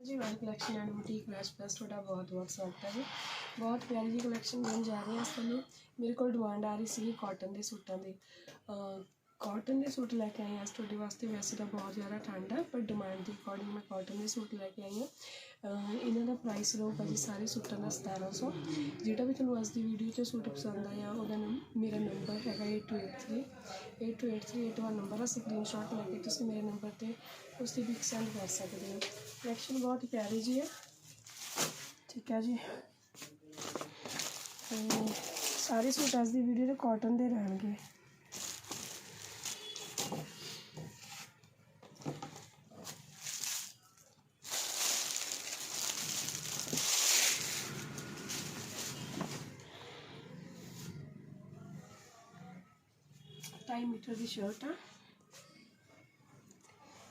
G one collection and boutique ਵੈਸ ਪਲਸ ਤੁਹਾਡਾ ਬਹੁਤ ਬਹੁਤ ਸਵਾਗਤ ਹੈ ਜੀ। ਬਹੁਤ ਪਿਆਰੀ ਜੀ ਕਲੈਕਸ਼ਨ ਦੇਣ ਜਾ ਰਹੀ ਹੈ ਇਸ ਤੁਹਾਨੂੰ ਮੇਰੇ ਕੋਲ ਡਿਮਾਂਡ ਆ ਰਹੀ ਸੀ ਕਾਟਨ ਦੇ ਸੂਟਾਂ ਦੀ। ਕਾਟਨ ਦੇ ਸੂਟ ਲੈ ਕੇ ਆਈ ਹਾਂ। ਅੱਜ ਤੁਹਾਡੇ ਵਾਸਤੇ ਵੈਸੇ ਤਾਂ ਬਹੁਤ ਜ਼ਿਆਦਾ ਠੰਡ ਹੈ, ਪਰ ਡਿਮਾਂਡ ਦੇ ਅਕੋਰਡਿੰਗ ਮੈਂ ਕਾਟਨ ਦੇ ਸੂਟ ਲੈ ਕੇ ਆਈ ਹਾਂ। ਇਹਨਾਂ ਦਾ ਪ੍ਰਾਈਸ ਰਹੂਗਾ ਜੀ ਸਾਰੇ ਸੂਟਾਂ ਦਾ 1700 ਜਿਹੜਾ ਵੀ ਤੁਹਾਨੂੰ ਅੱਜ ਦੀ ਵੀਡੀਓ 'ਚ ਸੂਟ ਪਸੰਦ ਆਇਆ, ਉਹਦਾ ਨੰ, ਮੇਰਾ ਨੰਬਰ ਹੈਗਾ 8283 828381 ਨੰਬਰ ਆ। ਸਕਰੀਨਸ਼ਾਟ ਲੈ ਕੇ ਤੁਸੀਂ ਮੇਰੇ ਨੰਬਰ ਤੇ ਉਸ ਦੀ ਪਿਕ ਸੈਂਡ ਕਰ ਸਕਦੇ ਹੋ। ਕਲੈਕਸ਼ਨ ਬਹੁਤ ਪਿਆਰੀ ਜੀ ਹੈ। ਠੀਕ ਹੈ ਜੀ। ਸਾਰੇ ਸੂਟ ਅੱਜ ਦੀ ਵੀਡੀਓ ਦੇ ਕਾਟਨ ਦੇ ਰਹਿਣਗੇ। ਢਾਈ ਮੀਟਰ ਦੀ ਸ਼ਰਟ ਆ।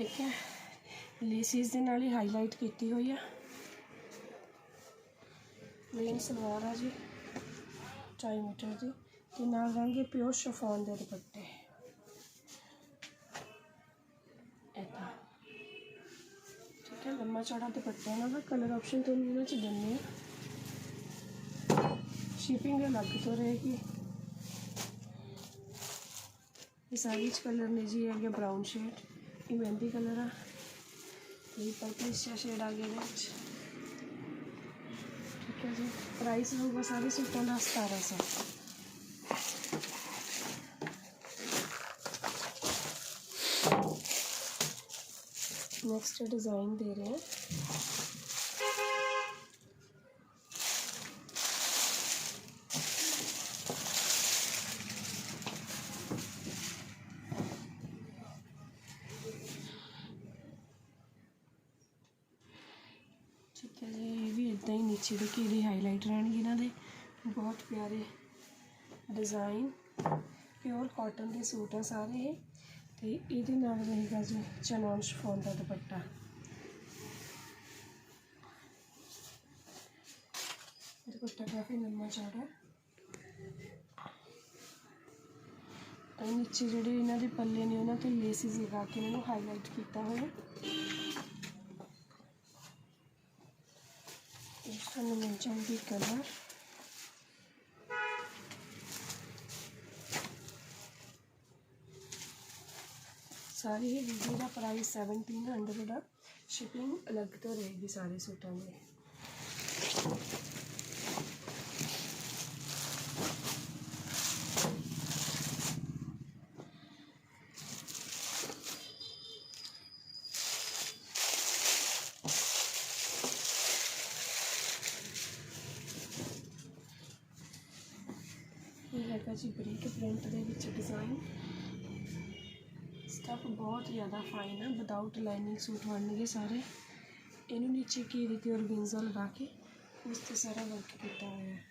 ਠੀਕ ਹੈ। ਲੇਸਿਸ ਦੇ ਨਾਲ ਹੀ ਹਾਈਲਾਈਟ ਕੀਤੀ ਹੋਈ ਆ। ਮੇਨ ਸਲਵਾਰ ਆ ਜੀ ਢਾਈ ਮੀਟਰ ਦੀ। ਤੇ ਨਾਲ ਰਹਿਣਗੇ ਪਿਓਰ ਸ਼ਫੋਨ ਦੇ ਦੁਪੱਟੇ। ਏਦਾਂ ਠੀਕ ਹੈ, ਲੰਮਾ ਚੌੜਾ ਦੁਪੱਟਾ ਇਹਨਾਂ ਦਾ। ਕਲਰ ਆਪਸ਼ਨ ਤੁਹਾਨੂੰ ਇਹਨਾਂ ਚ ਦਿੰਨੇ ਆ ਸ਼ਿਪਿੰਗ ਅਲੱਗ ਤੋਂ ਰਹੇਗੀ। ਇਹ ਸਾਰੀ ਚ ਕਲਰ ਨੇ ਜੀ, ਹੈਗੇ ਬਰਾਊਨ ਸ਼ੇਡ ਇਹ ਮਹਿੰਦੀ ਕਲਰ ਆ। ਇਹ ਪਰਪਲਿਸ਼ ਸ਼ੇਡ ਆ ਗਿਆ ਇਹਦੇ ਵਿੱਚ। ਠੀਕ ਹੈ ਜੀ। ਪ੍ਰਾਈਸ ਹੋਊਗਾ ਸਾਰੇ ਸੂਟਾਂ ਦਾ 1700 ਨੈਕਸਟ ਡਿਜ਼ਾਈਨ ਦੇ ਰਹੇ ਹਾਂ। ਠੀਕ ਹੈ ਜੀ, ਇਹ ਵੀ ਇਦਾਂ ਹੀ ਨੀਚੇ ਦੇ ਘੇਰੇ ਹਾਈਲਾਈਟ ਰਹਿਣਗੇ ਇਹਨਾਂ ਦੇ। ਬਹੁਤ ਪਿਆਰੇ ਡਿਜ਼ਾਈਨ ਪਿਓਰ ਕਾਟਨ ਦੇ ਸੂਟ ਆ ਸਾਰੇ ਇਹ। ਤੇ ਇਹਦੇ ਨਾਲ ਰਹੇਗਾ ਜੀ ਚਨੌਨ ਸ਼ਿਫੋਨ ਦਾ ਦੁਪੱਟਾ। ਦੁਪੱਟਾ ਕਾਫੀ ਲੰਮਾ ਚੌੜਾ ਹੈ। ਤੇ ਨੀਚੇ ਜਿਹੜੇ ਇਹਨਾਂ ਦੇ ਪੱਲੇ ਨੇ, ਉਹਨਾਂ ਤੇ ਲੇਸਿਸ ਲਗਾ ਕੇ ਇਹਨਾਂ ਨੂੰ ਹਾਈਲਾਈਟ ਕੀਤਾ ਹੋਇਆ ਇਸ ਤੁਹਾਨੂੰ ਮਿਲ ਜਾਊਗੀ ਕਲਰ ਸਾਰੀ ਹੀ ਵੀਡੀਓ ਦਾ ਪ੍ਰਾਈਸ 1700 ਆ ਸ਼ਿਪਿੰਗ ਅਲੱਗ ਤੋਂ ਰਹੇਗੀ ਸਾਰੇ ਸੂਟਾਂ ਦੀ ਇਹ ਹੈਗਾ ਜੀ ਬਰੀਕ ਪ੍ਰਿੰਟ ਦੇ ਵਿੱਚ ਡਿਜ਼ਾਈਨ। ਸਟਫ ਬਹੁਤ ਜ਼ਿਆਦਾ ਫਾਈਨ ਹੈ ਵਿਦਆਊਟ ਲਾਈਨਿੰਗ ਸੂਟ ਬਣਨਗੇ ਸਾਰੇ। ਇਹਨੂੰ ਨੀਚੇ ਘੇਰੇ ਤੇ ਔਰਗੈਂਜ਼ਾ ਲਗਾ ਕੇ ਉਸ ਤੇ ਸਾਰਾ ਵਰਕ ਕੀਤਾ ਹੋਇਆ। ਹੈ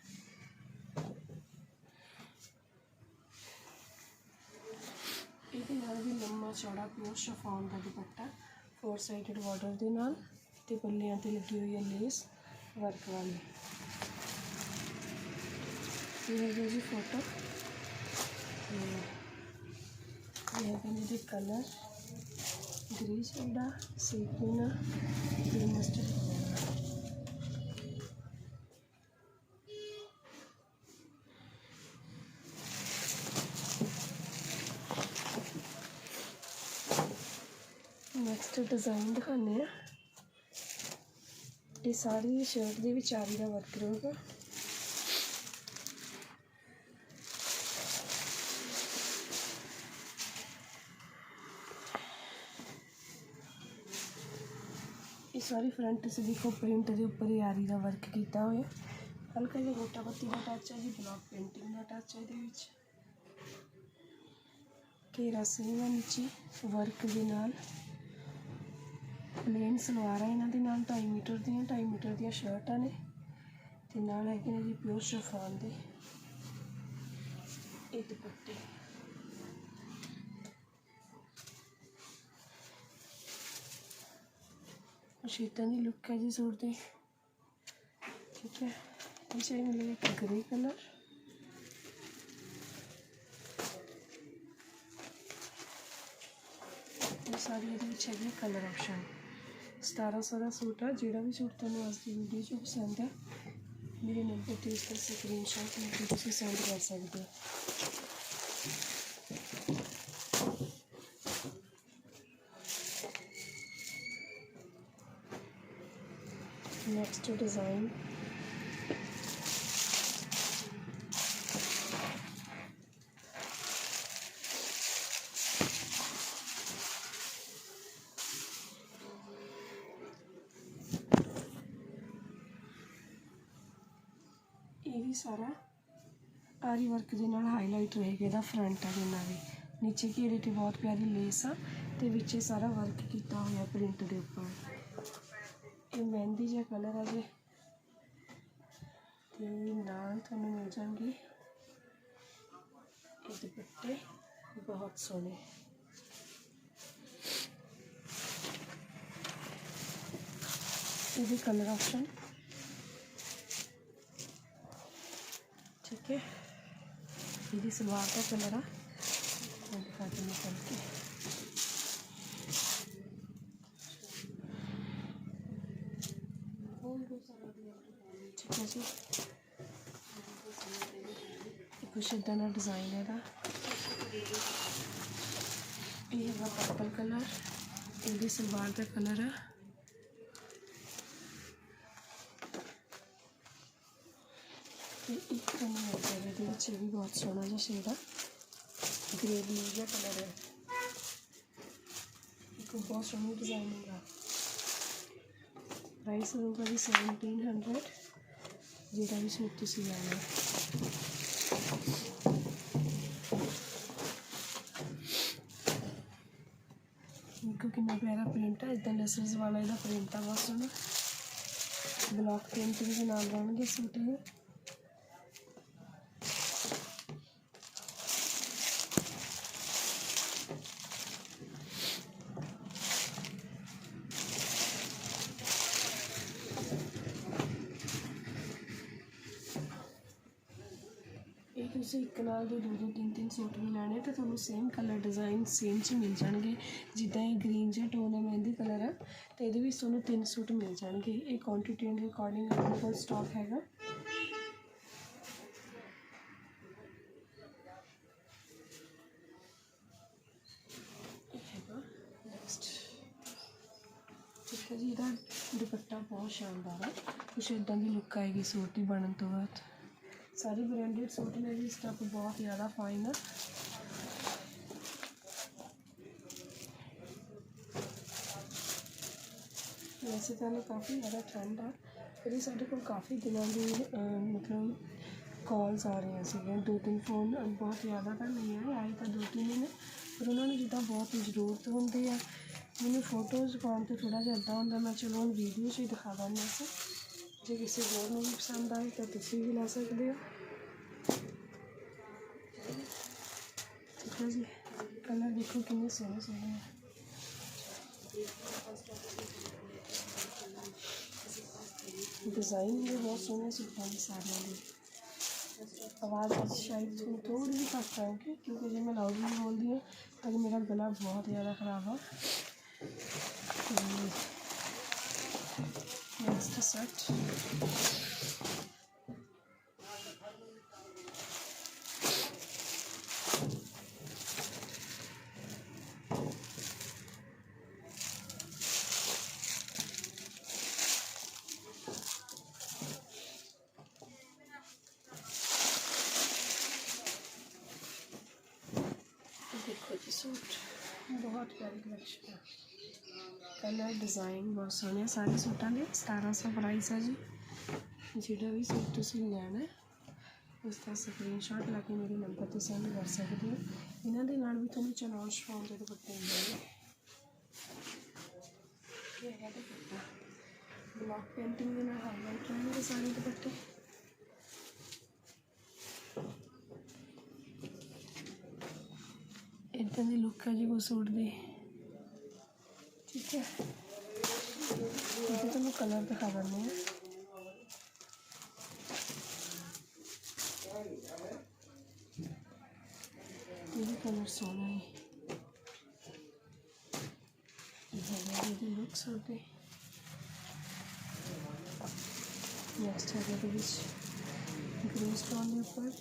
ਇਹਦੇ ਨਾਲ ਵੀ ਲੰਮਾ, ਚੌੜਾ ਪਿਓਰ ਸ਼ਫਾਨ ਦਾ ਦੁਪੱਟਾ ਫੋਰ ਸਾਈਡਡ ਬਾਰਡਰ ਦੇ ਨਾਲ ਤੇ ਪੱਲਿਆਂ ਤੇ ਲੱਗੀ ਹੋਈ ਹੈ ਲੇਸ ਵਰਕ ਵਾਲੀ। ਇਹ ਹੈ ਜੀ ਫੋਟੋ ਇਹ ਹੈ ਕਿ ਇਹਦੇ ਕਲਰ ਗ੍ਰੇ ਸ਼ੇਡਾ ਸੀਕੁਨਾ ਤੇ ਨੈਕਸਟ ਡਿਜ਼ਾਈਨ ਦਿਖਾਉਂਦੇ ਆ। ਇਹ ਸਾਰੀ ਸ਼ਰਟ ਦੇ ਵਿੱਚ ਆਰੀ ਦਾ ਵਰਕ ਰਹੂਗਾ। ਸਾਰੀ ਫਰੰਟ ਸੇ ਦੇਖੋ ਪ੍ਰਿੰਟ ਦੇ ਉੱਪਰ ਹੀ ਆਰੀ ਦਾ ਵਰਕ ਕੀਤਾ ਹੋਇਆ। ਹਲਕਾ ਜਿਹਾ ਗੋਟਾ ਪੱਤੀ ਦਾ ਟੱਚ ਹੈ ਜੀ ਬਲੌਕ ਪੇਂਟਿੰਗ ਦਾ ਟੱਚ ਹੈ ਇਹਦੇ ਵਿੱਚ। ਘੇਰਾ ਸੇਮ ਹੈ ਨੀਚੇ ਵਰਕ ਦੇ ਨਾਲ। ਪਲੇਨ ਸਲਵਾਰ ਹੈ ਇਹਨਾਂ ਦੇ ਨਾਲ 2.5 ਮੀਟਰ ਦੀਆਂ 2.5 ਮੀਟਰ ਦੀਆਂ ਸ਼ਰਟਾਂ ਨੇ। ਤੇ ਨਾਲ ਹੈਗੇ ਨੇ ਜੀ ਪਿਓਰ ਸ਼ਫਾਨ ਦੇ। ਇਹ ਦੁਪੱਟੇ। ਸ਼ੀਟਾਂ ਦੀ ਲੁੱਕ ਹੈ ਜੀ ਸੂਟ ਦੀ। ਠੀਕ ਹੈ। ਨੀਚੇ ਮਿਲੇਗਾ ਇੱਕ ਗ੍ਰੇ ਕਲਰ ਇਹ ਸਾਰੀ ਇਹਦੇ ਵਿੱਚ ਹੈਗੀ ਕਲਰ ਆਪਸ਼ਨ 1700 ਦਾ ਸੂਟ ਆ, ਜਿਹੜਾ ਵੀ ਸੂਟ ਤੁਹਾਨੂੰ ਅੱਜ ਦੀ ਵੀਡੀਓ 'ਚ ਪਸੰਦ ਹੈ, ਮੇਰੇ ਨੰਬਰ ਤੇ ਇਸ ਦਾ ਸਕਰੀਨਸ਼ਾਟ ਲੈ ਕੇ ਤੁਸੀਂ ਸੈਂਡ ਕਰ ਸਕਦੇ ਹੋ। ਨੈਕਸਟ ਡਿਜ਼ਾਈਨ ਇਹ ਵੀ ਸਾਰਾ ਆਰੀ ਵਰਕ ਦੇ ਨਾਲ ਹਾਈਲਾਈਟ ਰਹੇਗਾ ਇਹਦਾ ਫਰੰਟ ਆ ਜਿੰਨਾ ਵੀ। ਨੀਚੇ ਘੇਰੇ ਤੇ ਬਹੁਤ ਪਿਆਰੀ ਲੇਸ ਆ ਤੇ ਵਿੱਚ ਸਾਰਾ ਵਰਕ ਕੀਤਾ ਹੋਇਆ ਪ੍ਰਿੰਟ ਦੇ ਉੱਪਰ। ਇਹ ਮਹਿੰਦੀ ਜਿਹਾ ਕਲਰ ਆ ਜੇ। ਤੇ ਨਾਲ ਤੁਹਾਨੂੰ ਮਿਲ ਜਾਣਗੇ ਇਹ ਦੁਪੱਟੇ, ਬਹੁਤ ਸੋਹਣੇ। ਇਹਦੇ ਕਲਰ ਆਪਸ਼ਨ ਠੀਕ ਹੈ। ਇਹਦੀ ਸਲਵਾਰ ਦਾ ਕਲਰ ਆ। ਮੈਂ ਦਿਖਾ ਦਿੰਦੀ ਠੀਕ ਹੈ ਜੀ। ਇਹ ਕੁਛ ਇੱਦਾਂ ਦਾ ਡਿਜ਼ਾਈਨ ਹੈ ਇਹਦਾ। ਇਹ ਹੈਗਾ ਪਰਪਲ ਕਲਰ ਇਹਦੀ ਸਲਵਾਰ ਦਾ ਕਲਰ ਹੈ। ਤੇ ਇੱਕ ਤੁਹਾਨੂੰ ਮਿਲ ਜਾਏਗਾ ਵਿੱਚ ਵੀ ਬਹੁਤ ਸੋਹਣਾ ਜਿਹਾ ਸ਼ੇਡ ਆ। ਗ੍ਰੇ ਬਲੂ ਜਿਹਾ ਕਲਰ ਹੈ। ਇੱਕ ਬਹੁਤ ਸੋਹਣੀ ਡਿਜ਼ਾਈਨਿੰਗ ਆ ਪ੍ਰਾਈਸ ਹੋਊਗਾ ਜੀ 1700 ਜਿਹੜਾ ਵੀ ਸੂਟ ਤੁਸੀਂ ਲੈਣਾ। ਦੇਖੋ ਕਿੰਨਾ ਪਿਆਰਾ ਪ੍ਰਿੰਟ ਹੈ ਇਦਾਂ ਲੈਸਸ ਵਾਲਾ ਇਹਦਾ ਪ੍ਰਿੰਟ ਆ, ਬਹੁਤ ਸੋਹਣਾ। ਬਲੌਕ ਪ੍ਰਿੰਟਿੰਗ ਦੇ ਨਾਲ ਰਹਿਣਗੇ ਸੂਟ ਇਹ ਇਹ ਤੁਸੀਂ ਇੱਕ ਨਾਲ ਦੇ ਦੋ ਦੋ ਤਿੰਨ ਤਿੰਨ ਸੂਟ ਵੀ ਲੈਣੇ ਤਾਂ ਤੁਹਾਨੂੰ ਸੇਮ ਕਲਰ ਡਿਜ਼ਾਈਨ ਸੇਮ ਚ ਮਿਲ ਜਾਣਗੇ। ਜਿੱਦਾਂ ਇਹ ਗ੍ਰੀਨ ਜਿਹਾ ਟੋਨ ਹੈ ਮਹਿੰਦੀ ਕਲਰ ਆ ਅਤੇ ਇਹਦੇ ਵਿੱਚ ਤੁਹਾਨੂੰ ਤਿੰਨ ਸੂਟ ਮਿਲ ਜਾਣਗੇ। ਇਹ ਕੁਆਂਟੀਟੀ ਦੇ ਅਕੋਰਡਿੰਗ ਆਪਣੇ ਕੋਲ ਸਟਾਕ ਹੈਗਾ ਹੈਗਾ ਠੀਕ ਹੈ ਜੀ, ਇਹਦਾ ਦੁਪੱਟਾ ਬਹੁਤ ਸ਼ਾਨਦਾਰ ਹੈ ਕੁਛ ਇਦਾਂ ਦੀ ਲੁੱਕ ਆਏਗੀ ਸੂਟ ਦੀ ਬਣਨ ਤੋਂ ਬਾਅਦ। ਸਾਰੇ ਬ੍ਰਾਂਡਡ ਸੂਟ ਨੇ ਜੀ ਸਟੱਫ ਬਹੁਤ ਜ਼ਿਆਦਾ ਫਾਈਨ ਆ ਵੈਸੇ ਤਾਂ ਇਹ ਕਾਫੀ ਜ਼ਿਆਦਾ ਟ੍ਰੈਂਡ ਆ। ਫਿਰ ਸਾਡੇ ਕੋਲ ਕਾਫੀ ਦਿਨਾਂ ਦੀ ਮਤਲਬ ਕਾਲਸ ਆ ਰਹੀਆਂ ਸੀਗੀਆਂ। ਦੋ ਤਿੰਨ ਫੋਨ ਬਹੁਤ ਜ਼ਿਆਦਾ ਤਾਂ ਨਹੀਂ ਆਏ ਆਏ ਤਾਂ ਦੋ ਤਿੰਨ ਹੀ ਨੇ। ਪਰ ਉਹਨਾਂ ਨੂੰ ਜਿੱਦਾਂ ਬਹੁਤ ਜ਼ਰੂਰਤ ਹੁੰਦੀ ਆ। ਮੈਨੂੰ ਫੋਟੋਜ਼ ਪਾਉਣ ਤੇ ਥੋੜ੍ਹਾ ਜਿਹਾ ਇੱਦਾਂ ਹੁੰਦਾ, ਮੈਂ ਚਲੋ ਹੁਣ ਵੀਡੀਓ 'ਚ ਹੀ ਦਿਖਾ ਦਿੰਦੀ ਹਾਂ। ਜੇ ਕਿਸੇ ਹੋਰ ਨੂੰ ਵੀ ਪਸੰਦ ਆਏ ਤਾਂ ਤੁਸੀਂ ਵੀ ਲੈ ਸਕਦੇ ਹੋ। ਠੀਕ ਹੈ ਜੀ, ਕਲਰ ਦੇਖੋ ਕਿੰਨੇ ਸੋਹਣੇ ਸੋਹਣੇ ਆ। ਡਿਜ਼ਾਈਨ ਵੀ ਬਹੁਤ ਸੋਹਣੇ ਸੂਟਾਂ ਦੇ ਸਾਰਿਆਂ ਦੇ। ਆਵਾਜ਼ ਅੱਜ ਸ਼ਾਇਦ ਤੁਹਾਨੂੰ ਥੋੜੀ ਜਿਹੀ ਘੱਟ ਆਏਗੀ ਕਿਉਂਕਿ ਜੇ ਮੈਂ ਲਾਊਡਲੀ ਬੋਲਦੀ ਹਾਂ, ਤਾਂ ਮੇਰਾ ਗਲਾ ਬਹੁਤ ਜ਼ਿਆਦਾ ਖਰਾਬ ਆ ਨੈਕਸਟ ਸੈਟ ਦੇਖੋ ਜੀ ਸੂਟ ਬਹੁਤ ਪਿਆਰੀ ਕਲੈਕਸ਼ਨ ਹੈ ਕਲਰ ਡਿਜ਼ਾਈਨ ਬਹੁਤ ਸੋਹਣੇ ਸਾਰੇ ਸੂਟਾਂ ਦੇ 1700 ਪ੍ਰਾਈਸ ਹੈ ਜੀ। ਜਿਹੜਾ ਵੀ ਸੂਟ ਤੁਸੀਂ ਲੈਣਾ ਹੈ, ਉਸ ਦਾ ਸਕਰੀਨਸ਼ਾਟ ਲਾ ਕੇ ਮੇਰੇ ਨੰਬਰ ਤੇ ਸੈਂਡ ਕਰ ਸਕਦੇ ਹੋ। ਇਹਨਾਂ ਦੇ ਨਾਲ ਵੀ ਤੁਹਾਨੂੰ ਚਨੌਨ ਸ਼ਫੋਨ ਦੇ ਦੁਪੱਟੇ ਮਿਲਣਗੇ। ਇਹ ਹੈ ਦੁਪੱਟਾ? ਬਲੌਕ ਪੇਂਟਿੰਗ ਦੇ ਨਾਲ ਹਾਈਲਾਈਟ ਰਹਿਣਗੇ ਸਾਰੇ ਦੁਪੱਟੇ। ਇਦਾਂ ਦੀ ਲੁੱਕ ਹੈ ਜੀ ਉਹ ਸੂਟ ਦੀ। ਠੀਕ ਹੈ ਇਹਦਾ ਤੁਹਾਨੂੰ ਕਲਰ ਦਿਖਾ ਦਿੰਦੇ ਹਾਂ। ਇਹ ਵੀ ਕਲਰ ਸੋਹਣਾ ਹੈ। ਇਹ ਹੈ ਇਹਦੇ ਲੁੱਕ ਸੋਹਣੇ ਨੈਕਸਟ ਹੈ ਇਹਦੇ ਵਿੱਚ। ਗ੍ਰੀਨ ਸਟੋਨ ਦੇ ਉੱਪਰ।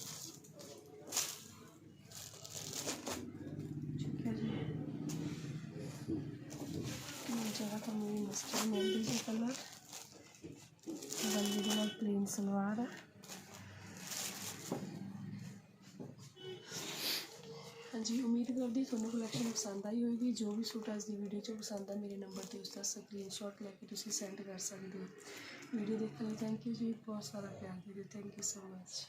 ਦਾ ਕਲਰ ਗੰਦੀ ਦੇ ਨਾਲ ਪਲੇਨ ਸਲਵਾਰ ਹੈ ਹਾਂਜੀ, ਉਮੀਦ ਕਰਦੀ ਤੁਹਾਨੂੰ ਕਲੈਕਸ਼ਨ ਪਸੰਦ ਆਈ ਹੋਵੇਗੀ। ਜੋ ਵੀ ਸੂਟ ਅੱਜ ਦੀ ਵੀਡੀਓ 'ਚ ਪਸੰਦ ਆ, ਮੇਰੇ ਨੰਬਰ ਤੇ ਉਸ ਦਾ ਸਕਰੀਨਸ਼ਾਟ ਲੈ ਕੇ ਤੁਸੀਂ ਸੈਂਡ ਕਰ ਸਕਦੇ ਹੋ। ਵੀਡੀਓ ਦੇਖਣ ਲਈ ਥੈਂਕ ਯੂ ਜੀ। ਬਹੁਤ ਸਾਰਾ ਪਿਆਰ ਦੇ ਦਿਓ। Thank you so much